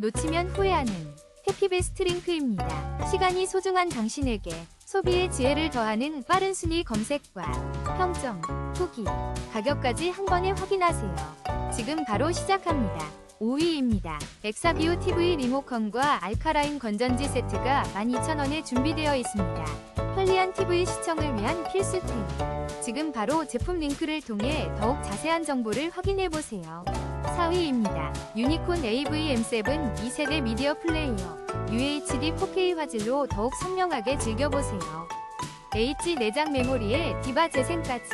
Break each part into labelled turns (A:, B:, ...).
A: 놓치면 후회하는 해피베스트 링크입니다. 시간이 소중한 당신에게 소비의 지혜를 더하는 빠른 순위 검색과 평점, 후기, 가격까지 한 번에 확인하세요. 지금 바로 시작합니다. 5위입니다. 엑사비오 TV 리모컨과 알카라인 건전지 세트가 12,000원에 준비되어 있습니다. 편리한 TV 시청을 위한 필수템. 지금 바로 제품 링크를 통해 더욱 자세한 정보를 확인해 보세요. 4위입니다. 유니콘 AV-M7 2세대 미디어 플레이어. UHD 4K 화질로 더욱 선명하게 즐겨보세요. H 내장 메모리에 디바 재생까지.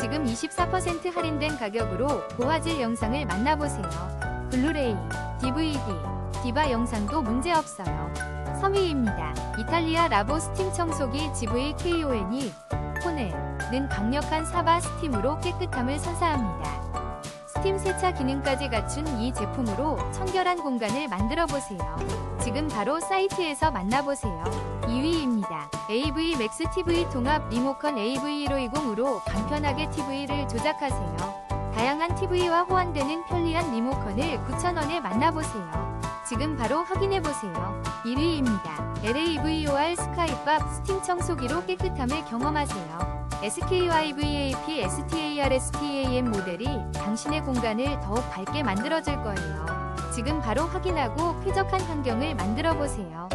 A: 지금 24% 할인된 가격으로 고화질 영상을 만나보세요. 블루레이, DVD, 디바 영상도 문제없어요. 3위입니다. 이탈리아 라보 스팀 청소기 GVKON이 폰에는 강력한 사바 스팀으로 깨끗함을 선사합니다. 스팀 세차 기능까지 갖춘 이 제품으로 청결한 공간을 만들어 보세요. 지금 바로 사이트에서 만나보세요. 2위입니다. AV 맥스 TV 통합 리모컨 AV1520으로 간편하게 TV를 조작하세요. 다양한 TV와 호환되는 편리한 리모컨을 9,000원에 만나보세요. 지금 바로 확인해보세요. 1위입니다. LAVOR 스카이밥 스팀 청소기로 깨끗함을 경험하세요. SKYVAP STARSTAM 모델이 당신의 공간을 더욱 밝게 만들어줄 거예요. 지금 바로 확인하고 쾌적한 환경을 만들어 보세요.